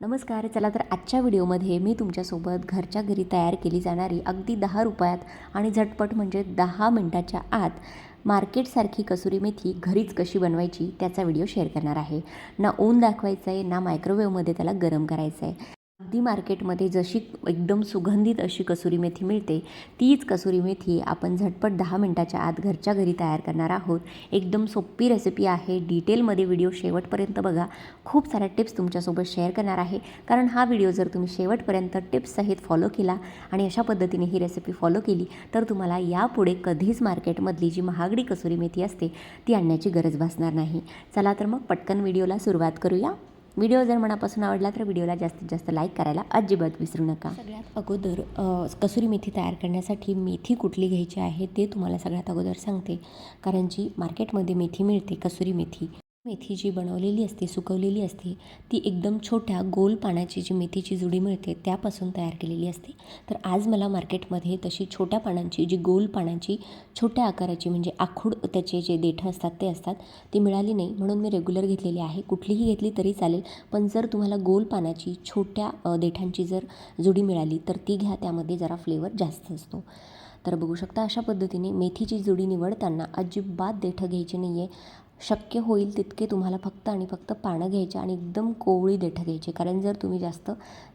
नमस्कार चला तर आजच्या व्हिडिओमध्ये मी तुमच्यासोबत घरच्या घरी तयार केली जाणारी अगदी दहा रुपयात आणि झटपट म्हणजे दहा मिनटाच्या आत मार्केटसारखी कसुरी मेथी घरीच कशी बनवायची त्याचा व्हिडिओ शेअर करणार आहे. ना ऊन दाखवायचं आहे ना मायक्रोवेव्हमध्ये त्याला गरम करायचं आहे अगदी मार्केटमध्ये जशी एकदम सुगंधित अशी कसुरी मेथी मिळते तीच कसुरी मेथी आपण झटपट दहा मिनटाच्या आत घरच्या घरी तयार करणार आहोत. एकदम सोपी रेसिपी आहे. डिटेलमध्ये व्हिडिओ शेवटपर्यंत बघा. खूप साऱ्या टिप्स तुमच्यासोबत शेअर करणार आहे. कारण हा व्हिडिओ जर तुम्ही शेवटपर्यंत टिप्ससहित फॉलो केला आणि अशा पद्धतीने ही रेसिपी फॉलो केली तर तुम्हाला यापुढे कधीच मार्केटमधली जी महागडी कसुरी मेथी असते ती आणण्याची गरज भासणार नाही. चला तर मग पटकन व्हिडिओला सुरुवात करूया. व्हिडिओ जर मनापासून आवडला तर व्हिडिओला जास्तीत जास्त लाईक करायला अजिबात विसरू नका. सगळ्यात अगोदर कसुरी मेथी तयार करण्यासाठी मेथी कुठली घ्यायची आहे ते तुम्हाला सगळ्यात अगोदर सांगते. कारण जी मार्केटमध्ये मेथी मिळते कसुरी मेथी मेथी जी बनवलेली असते सुकवलेली असते ती एकदम छोट्या गोल पानाची जी मेथीची जुडी मिळते त्यापासून तयार केलेली असते. तर आज मला मार्केटमध्ये तशी छोट्या पानांची जी गोल पानांची छोट्या आकाराची म्हणजे आखूड त्याचे जे देठं असतात ते असतात ती मिळाली नाही. म्हणून मी रेग्युलर घेतलेली आहे. कुठलीही घेतली तरी चालेल. पण जर तुम्हाला गोल पानाची छोट्या देठांची जर जुडी मिळाली तर ती घ्या. त्यामध्ये जरा फ्लेवर जास्त असतो. तर बघू शकता अशा पद्धतीने मेथीची जुडी निवडताना अजिबात देठं घ्यायची नाही आहे शक्य होईल तितके तुम्हाला फक्त आणि फक्त पानं घ्यायचे आणि एकदम कोवळी देठं घ्यायची. कारण जर तुम्ही जास्त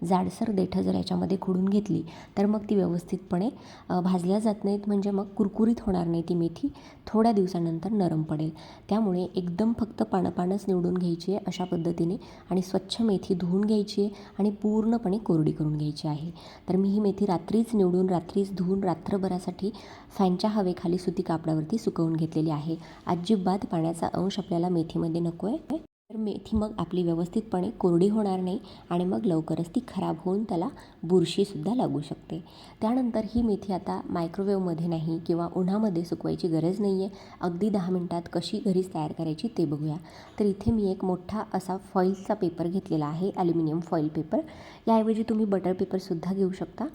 जाडसर देठं जर याच्यामध्ये खुडून घेतली तर मग ती व्यवस्थितपणे भाजल्या जात नाहीत. म्हणजे मग कुरकुरीत होणार नाही ती मेथी. थोड्या दिवसानंतर नरम पडेल. त्यामुळे एकदम फक्त पानं पानंच निवडून घ्यायची आहे अशा पद्धतीने. आणि स्वच्छ मेथी धुवून घ्यायची आहे आणि पूर्णपणे कोरडी करून घ्यायची आहे. तर मी ही मेथी रात्रीच निवडून रात्रीच धुवून रात्रभरासाठी फॅनच्या हवेखाली सुती कापडावरती सुकवून घेतलेली आहे. अजिबात पाण्याचा अंश आपल्याला मेथीमध्ये नको आहे तर मेथी मग आपली व्यवस्थितपणे कोरडी होणार नाही आणि मग लवकरच ती खराब होऊन त्याला बुरशीसुद्धा लागू शकते. त्यानंतर ही मेथी आता मायक्रोवेव्हमध्ये नाही किंवा उन्हामध्ये सुकवायची गरज नाही आहे अगदी दहा मिनटात कशी घरीच तयार करायची ते बघूया. तर इथे मी एक मोठा असा फॉईलचा पेपर घेतलेला आहे ॲल्युमिनियम फॉईल पेपर याऐवजी तुम्ही बटर पेपरसुद्धा घेऊ शकता.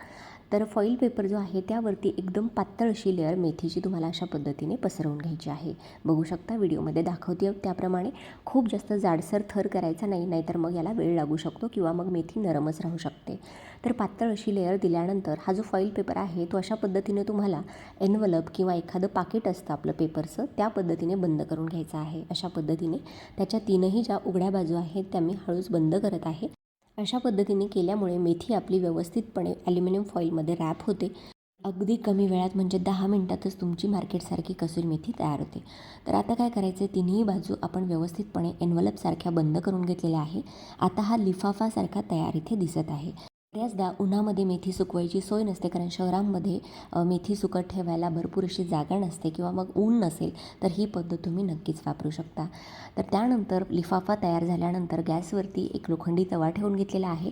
तर फॉईल पेपर जो आहे त्यावरती एकदम पातळ अशी लेअर मेथीची तुम्हाला अशा पद्धतीने पसरवून घ्यायची आहे. बघू शकता व्हिडिओमध्ये दाखवते त्याप्रमाणे. खूप जास्त जाडसर थर करायचा नाही नाहीतर मग याला वेळ लागू शकतो किंवा मग मेथी नरमच राहू शकते. तर पातळ अशी लेअर दिल्यानंतर हा जो फॉईल पेपर आहे तो अशा पद्धतीने तुम्हाला एनवलप किंवा एखादं पाकिट असतं आपलं पेपरचं त्या पद्धतीने बंद करून घ्यायचं आहे. अशा पद्धतीने त्याच्या तीनही ज्या उघड्या बाजू आहेत त्या मी हळूच बंद करत आहे. अशा पद्धतीने केल्यामुळे मेथी आपली व्यवस्थितपणे ॲल्युमिनियम फॉईलमध्ये रॅप होते. अगदी कमी वेळात म्हणजे दहा मिनटातच तुमची मार्केटसारखी कसुरी मेथी तयार होते. तर आता काय करायचं आहे तिन्ही बाजू आपण व्यवस्थितपणे एनवलपसारख्या बंद करून घेतलेल्या आहे. आता हा लिफाफासारखा तयार इथे दिसत आहे. बऱ्याचदा उन्हामध्ये मेथी सुकवायची सोय नसते कारण शहरांमध्ये मेथी सुकत ठेवायला भरपूर अशी जागा नसते किंवा मग ऊन नसेल तर ही पद्धत तुम्ही नक्कीच वापरू शकता. तर त्यानंतर लिफाफा तयार झाल्यानंतर गॅसवरती एक लोखंडी तवा ठेवून घेतलेला आहे.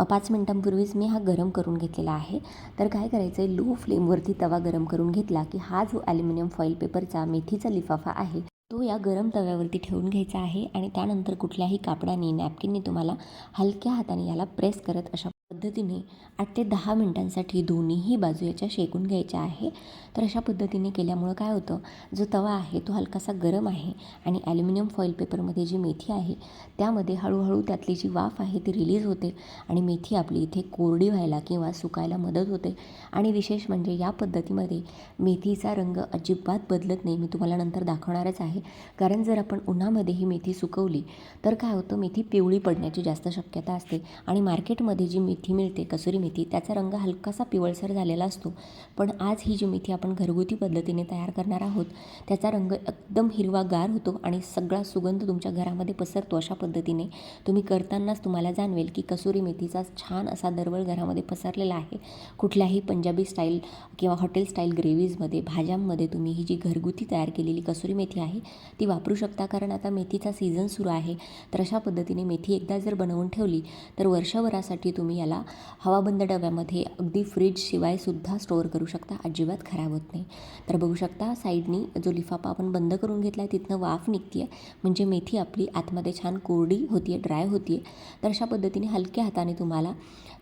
पाच मिनटांपूर्वीच मी हा गरम करून घेतलेला आहे. तर काय करायचं आहे लो फ्लेमवरती तवा गरम करून घेतला की हा जो ॲल्युमिनियम फॉईल पेपरचा मेथीचा लिफाफा आहे तो या गरम तव्यावरती ठेवून घ्यायचा आहे आणि त्यानंतर कुठल्याही कापडाने नॅपकिनने तुम्हाला हलक्या हाताने याला प्रेस करत अशा पद्धतीने आठ ते दहा मिनटांसाठी दोन्हीही बाजू याच्या शेकून घ्यायच्या आहे. तर अशा पद्धतीने केल्यामुळं काय होतं? जो तवा आहे तो हलकासा गरम आहे आणि ॲल्युमिनियम फॉईल पेपरमध्ये जी मेथी आहे त्यामध्ये हळूहळू त्यातली जी वाफ आहे ती रिलीज होते आणि मेथी आपली इथे कोरडी व्हायला किंवा सुकायला मदत होते. आणि विशेष म्हणजे या पद्धतीमध्ये मेथीचा रंग अजिबात बदलत नाही. मी तुम्हाला नंतर दाखवणारच आहे. कारण जर आपण उन्हामध्ये ही मेथी सुकवली तर काय होतं? मेथी पिवळी पडण्याची जास्त शक्यता असते आणि मार्केटमध्ये जी मेथी मिळते कसुरी मेथी त्याचा रंग हलकासा पिवळसर झालेला असतो. पण आज ही जी मेथी आपण घरगुती पद्धतीने तयार करणार आहोत त्याचा रंग एकदम हिरवागार होतो आणि सगळा सुगंध तुमच्या घरामध्ये पसरतो अशा पद्धतीने. तुम्ही करतानाच तुम्हाला जाणवेल की कसुरी मेथीचा छान असा दरवळ घरामध्ये पसरलेला आहे. कुठल्याही पंजाबी स्टाईल किंवा हॉटेल स्टाईल ग्रेव्हीजमध्ये भाज्यांमध्ये तुम्ही ही जी घरगुती तयार केलेली कसुरी मेथी आहे ती वापरू शकता. कारण आता मेथीचा सीझन सुरू आहे. तर अशा पद्धतीने मेथी एकदा जर बनवून ठेवली तर वर्षभरासाठी तुम्ही याला हवाबंद डब्यामध्ये अगदी फ्रीजशिवाय सुद्धा स्टोअर करू शकता. अजिबात खराब होत नाही. तर बघू शकता साईडनी जो लिफाफा आपण बंद करून घेतला आहे तिथनं वाफ निघते आहे म्हणजे मेथी आपली आतमध्ये छान कोरडी होती आहे ड्राय होती आहे तर अशा पद्धतीने हलक्या हाताने तुम्हाला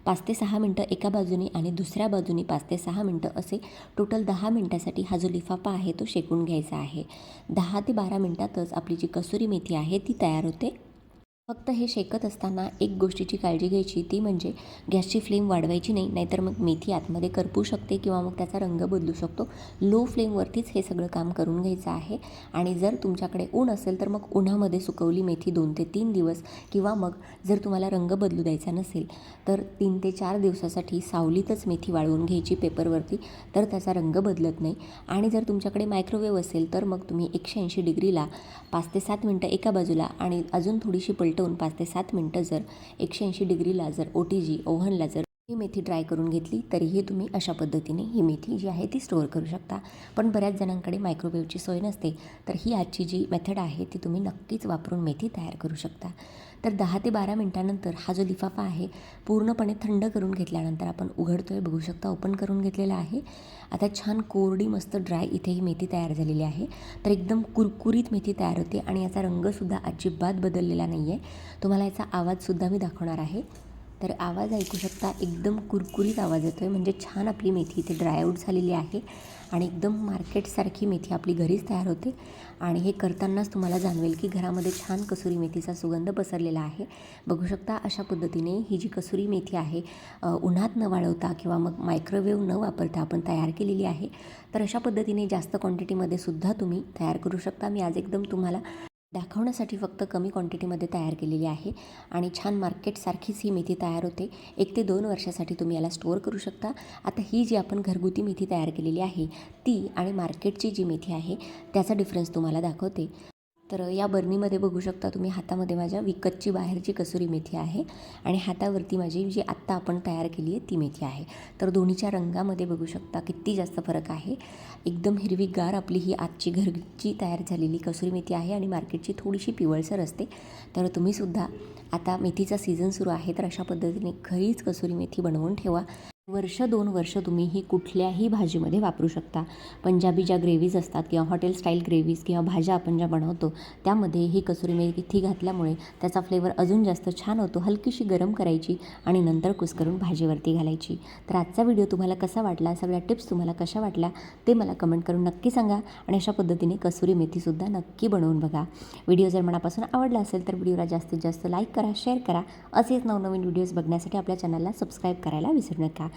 पाच ते सहा मिनटं एका बाजूने आणि दुसऱ्या बाजूने पाच ते सहा मिनटं असे टोटल दहा मिनटासाठी हा जो लिफाफा आहे तो शेकून घ्यायचा आहे. दहा ते बारा मिनटातच आपली जी कसुरी मेथी आहे ती तयार होते. फक्त हे शेकत असताना एक गोष्टीची काळजी घ्यायची ती म्हणजे गॅसची फ्लेम वाढवायची नाही नाहीतर मग मेथी आतमध्ये करपू शकते किंवा मग त्याचा रंग बदलू शकतो. लो फ्लेमवरतीच हे सगळं काम करून घ्यायचं आहे आणि जर तुमच्याकडे ऊन असेल तर मग उन्हामध्ये सुकवली मेथी दोन ते तीन दिवस किंवा मग जर तुम्हाला रंग बदलू द्यायचा नसेल तर तीन ते चार दिवसासाठी सावलीतच मेथी वाळवून घ्यायची पेपरवरती तर त्याचा रंग बदलत नाही. आणि जर तुमच्याकडे मायक्रोवेव्ह असेल तर मग तुम्ही एकशे ऐंशी डिग्रीला पाच ते सात मिनटं एका बाजूला आणि अजून थोडीशी दोन पाच ते सात मिनटं जर एकशे ऐंशी डिग्रीला जर ओ टी जी ओव्हनला जर ही मेथी ड्राय करून घेतली तरीही तुम्ही अशा पद्धतीने ही मेथी जी आहे ती स्टोअर करू शकता. पण बऱ्याच जणांकडे मायक्रोवेव्हची सोय नसते तर ही आजची जी मेथड आहे ती तुम्ही नक्कीच वापरून मेथी तयार करू शकता. तर दहा ते बारा मिनटानंतर हा जो लिफाफा आहे पूर्णपणे थंड करून घेतल्यानंतर आपण उघडतो आहे बघू शकता ओपन करून घेतलेला आहे. आता छान कोरडी मस्त ड्राय इथे ही मेथी तयार झालेली आहे. तर एकदम कुरकुरीत मेथी तयार होते आणि याचा रंगसुद्धा अजिबात बदललेला नाही आहे तुम्हाला याचा आवाजसुद्धा मी दाखवणार आहे. तर आवाज ऐकू शकता एकदम कुरकुरीत आवाज येतो आहे म्हणजे छान आपली मेथी इथे ड्रायआउट झालेली आहे आणि एकदम मार्केटसारखी मेथी आपली घरीच तयार होते. आणि हे करतानाच तुम्हाला जाणवेल की घरामध्ये छान कसुरी मेथीचा सुगंध पसरलेला आहे. बघू शकता अशा पद्धतीने ही जी कसुरी मेथी आहे उन्हात न वाळवता किंवा मग मायक्रोवेव्ह न वापरता आपण तयार केलेली आहे. तर अशा पद्धतीने जास्त क्वांटिटीमध्ये सुद्धा तुम्ही तयार करू शकता. मी आज एकदम तुम्हाला दाखवण्यासाठी फक्त कमी क्वांटिटीमध्ये तयार केलेली आहे. आणि छान मार्केटसारखीच ही मेथी तयार होते. एक ते दोन वर्षासाठी तुम्ही याला स्टोअर करू शकता. आता ही जी आपण घरगुती मेथी तयार केलेली आहे ती आणि मार्केटची जी मेथी आहे त्याचा डिफरन्स तुम्हाला दाखवते. तर या बर्नीमध्ये बघू शकता तुम्ही हातामध्ये माझ्या विकतची बाहेरची कसुरी मेथी आहे आणि हातावरती माझी जी आत्ता आपण तयार केली आहे ती मेथी आहे. तर दोन्हीच्या रंगामध्ये बघू शकता किती जास्त फरक आहे. एकदम हिरवीगार आपली ही आजची घरची तयार झालेली कसुरी मेथी आहे आणि मार्केटची थोडीशी पिवळसर असते. तर तुम्हीसुद्धा आता मेथीचा सीझन सुरू आहे तर अशा पद्धतीने घरीच कसुरी मेथी बनवून ठेवा. वर्ष दोन वर्ष तुम्ही ही कुठल्याही भाजीमध्ये वापरू शकता. पंजाबी ज्या ग्रेव्हीज असतात किंवा हॉटेल स्टाईल ग्रेव्हीज किंवा भाज्या आपण ज्या बनवतो त्यामध्ये ही कसुरी मेथी घातल्यामुळे त्याचा फ्लेवर अजून जास्त छान होतो. हलकीशी गरम करायची आणि नंतर कुस्करून भाजीवरती घालायची. तर आजचा व्हिडिओ तुम्हाला कसा वाटला सगळ्या टिप्स तुम्हाला कशा वाटल्या ते मला कमेंट करून नक्की सांगा आणि अशा पद्धतीने कसुरी मेथीसुद्धा नक्की बनवून बघा. व्हिडिओ जर मनापासून आवडला असेल तर व्हिडिओला जास्तीत जास्त लाईक करा शेअर करा. असेच नवनवीन व्हिडिओज बघण्यासाठी आपल्या चॅनलला सबस्क्राईब करायला विसरू नका.